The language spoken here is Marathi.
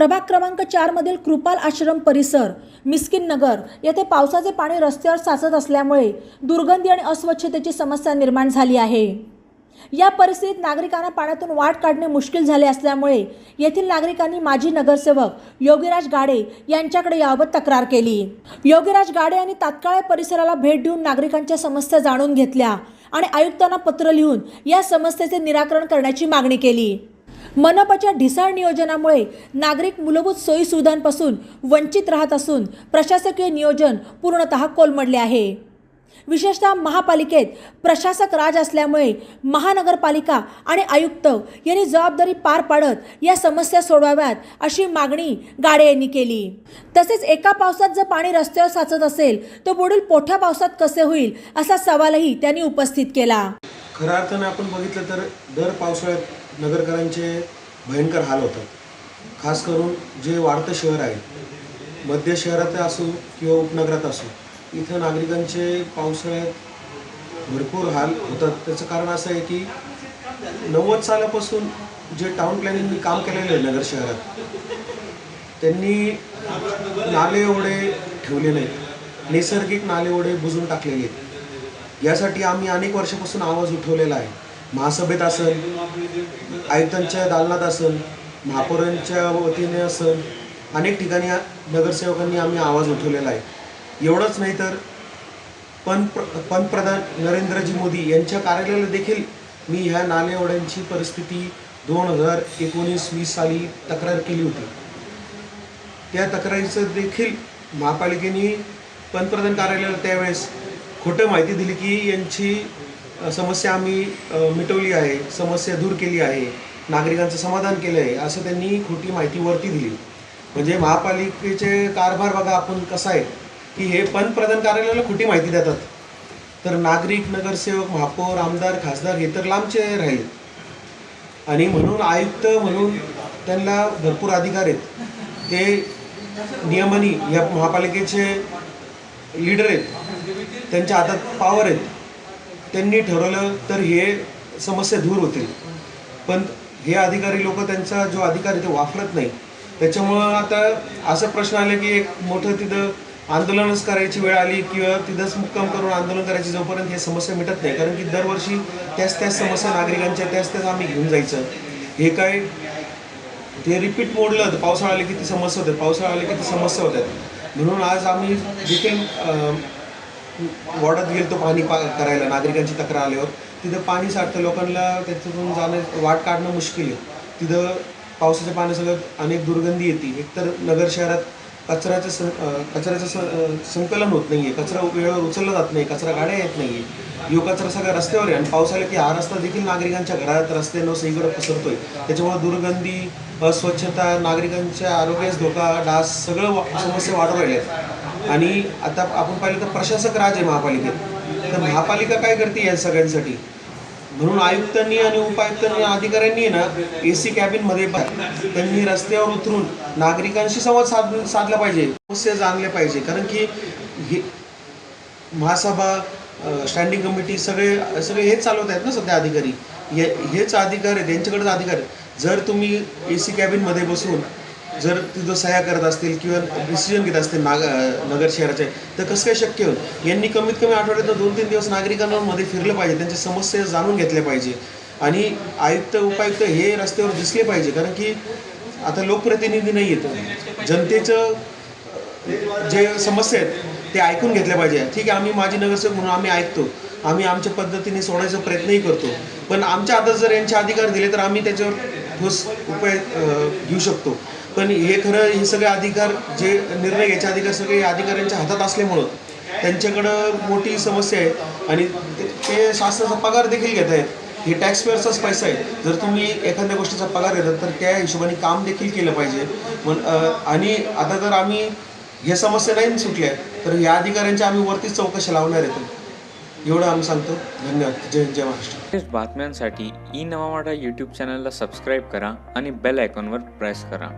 प्रभाग क्रमांक चारमधील कृपाल आश्रम परिसर मिस्किन नगर येथे पावसाचे पाणी रस्त्यावर साचत असल्यामुळे दुर्गंधी आणि अस्वच्छतेची समस्या निर्माण झाली आहे. या परिस्थितीत नागरिकांना पाण्यातून वाट काढणे मुश्किल झाले असल्यामुळे येथील नागरिकांनी माजी नगरसेवक योगीराज गाडे यांच्याकडे याबाबत तक्रार केली. योगीराज गाडे यांनी तात्काळ परिसराला भेट देऊन नागरिकांच्या समस्या जाणून घेतल्या आणि आयुक्तांना पत्र लिहून या समस्येचे निराकरण करण्याची मागणी केली. मनपाच्या ढिसाळ नियोजनामुळे नागरिक मूलभूत सोयीसुविधांपासून वंचित राहत असून प्रशासकीय नियोजन पूर्णतः कोलमडले आहे. विशेषतः महापालिकेत प्रशासक राज असल्यामुळे महानगरपालिका आणि आयुक्त यांनी जबाबदारी पार पाडत या समस्या सोडवाव्यात अशी मागणी गाडे यांनी केली. तसेच एका पावसात जर पाणी रस्त्यावर साचत असेल तर पुढील मोठ्या पावसात कसे होईल असा सवालही त्यांनी उपस्थित केला. खरं अर्थानं आपण बघितलं तर दर पावसाळ्यात नगरकरांचे भयंकर हाल होतात. खास करून जे वाढतं शहर आहे मध्य शहरात असो किंवा उपनगरात असो इथं नागरिकांचे पावसाळ्यात भरपूर हाल होतात. त्याचं कारण असं आहे की नव्वद सालापासून जे टाउन प्लॅनिंगनी काम केलेलं आहे नगर शहरात त्यांनी नाले ओढे ठेवले नाहीत. नैसर्गिक नाले ओढे बुजून टाकलेले आहेत. यासाठी आम्ही अनेक वर्षापासून आवाज उठवलेला आहे. महासभेत असेल आयुक्तांच्या दालनात असेल महापौरांच्या वतीने असेल अनेक ठिकाणी नगरसेवकांनी आम्ही आवाज उठवलेला आहे. एवढंच नाही तर पंत पंतप्रधान नरेंद्रजी मोदी यांच्या कार्यालयाला देखील मी ह्या नाले परिस्थिती दोन हजार एकोणीस वीस साली तक्रार केली होती. त्या तक्रारीचं देखील महापालिकेने पंतप्रधान कार्यालयाला त्यावेळेस खोटं माहिती दिली की यांची समस्या आम्ही मिटवली आहे समस्या दूर केली आहे नागरिकांचं समाधान केलं आहे असं त्यांनी खोटी माहिती वरती दिली. म्हणजे महापालिकेचे कारभार बघा आपण कसा आहे की हे पंतप्रधान कार्यालयाला खोटी माहिती देतात. तर नागरिक नगरसेवक महापौर आमदार खासदार हे तर लांबचे राहिले. आणि म्हणून आयुक्त म्हणून त्यांना भरपूर अधिकार आहेत. ते नियमानी या महापालिकेचे लीडर आहेत. त्यांच्या हातात पॉवर आहेत. त्यांनी ठरवलं तर हे समस्या दूर होतील. पण हे अधिकारी लोक त्यांचा जो अधिकार आहे ते वापरत नाही. त्याच्यामुळं आता असा प्रश्न आला की एक मोठं तिथं आंदोलनच करायची वेळ आली किंवा तिथंच मुक्काम करून आंदोलन करायची जोपर्यंत हे समस्या मिटत नाही. कारण की दरवर्षी त्याच त्याच समस्या नागरिकांच्या त्याच त्याच आम्ही घेऊन जायचं. हे काय ते रिपीट मोडलं तर पावसाळा आले की ती समस्या होते पावसाळा आले की ती समस्या होतात म्हणून आज आम्ही देखील वॉर्डात गेलो पाणी पा करायला नागरिकांची तक्रार आल्यावर. तिथं पाणी साठतं लोकांना त्याच्यातून जाणं वाट काढणं मुश्किल आहे. तिथं पावसाच्या पाण्यासोबत सगळं अनेक दुर्गंधी येते. एकतर नगर शहरात कचऱ्याचं सं कचऱ्याचं स संकलन होत नाही आहे कचरा वेळेवर उचलला जात नाही कचरा गाड्या येत नाही आहे यो कचरा सगळा रस्त्यावर आहे आणि पाऊस आला की हा रस्ता देखील नागरिकांच्या घरात रस्त्यानं सगळीकडे पसरतोय. त्याच्यामुळे दुर्गंधी अस्वच्छता नागरिकांच्या आरोग्यास धोका डास सगळं समस्या वाढू राहिल्या आहेत आणि आता आपण पाहिलं तर प्रशासक राज आहे महापालिकेत. तर महापालिका काय करते या सगळ्यांसाठी? म्हणून आयुक्तांनी आणि उपायुक्तांनी अधिकाऱ्यांनी ना ए सी कॅबिनमध्ये त्यांनी रस्त्यावर उतरून नागरिकांशी संवाद साध साधला पाहिजे. समस्या जाणल्या पाहिजे. कारण की हे महासभा स्टँडिंग कमिटी सगळे सगळे हेच चालवत आहेत ना सध्या अधिकारी. हे हेच अधिकार आहे त्यांच्याकडेच अधिकार आहे जर तुम्ही ए सी कॅबिनमध्ये बसून जर तिथं सह्या करत असतील किंवा डिसिजन घेत असतील नाग नगर शहराचे तर कसं काय शक्य होईल? यांनी कमीत कमी आठवड्यात दोन तीन दिवस नागरिकांमध्ये फिरलं पाहिजे त्यांच्या समस्या जाणून घेतल्या पाहिजे. आणि आयुक्त उपायुक्त हे रस्त्यावर दिसले पाहिजे कारण की आता लोकप्रतिनिधी नाही येत जनतेचं जे समस्या आहेत ते ऐकून घेतल्या पाहिजे. ठीक आहे आम्ही माजी नगरसेवक म्हणून आम्ही ऐकतो. आम्ही आमच्या पद्धतीने सोडायचा प्रयत्नही करतो. पण आमच्या हातात जर यांचे अधिकार दिले तर आम्ही त्याच्यावर ठोस उपाय घेऊ शकतो. पण हे खरं हे सगळे अधिकार जे निर्णय घ्यायचे अधिकार सगळे या अधिकाऱ्यांच्या हातात असल्यामुळं त्यांच्याकडं मोठी समस्या आहे. आणि ते शासनाचा पगार देखील घेत आहेत. हे टॅक्सपेअरचाच पैसा आहे. जर तुम्ही एखाद्या गोष्टीचा पगार घेतात तर त्या हिशोबाने काम देखील केलं पाहिजे. पण आणि आता जर आम्ही ह्या समस्या नाही सुटल्या तर या अधिकाऱ्यांच्या आम्ही वरतीच चौकशी लावणार आहेत एवढं आम्ही सांगतो. धन्यवाद. जय जय महाराष्ट्र. बातम्यांसाठी ई नवामाडा यूट्यूब चॅनलला सबस्क्राईब करा आणि बेल आयकॉनवर प्रेस करा.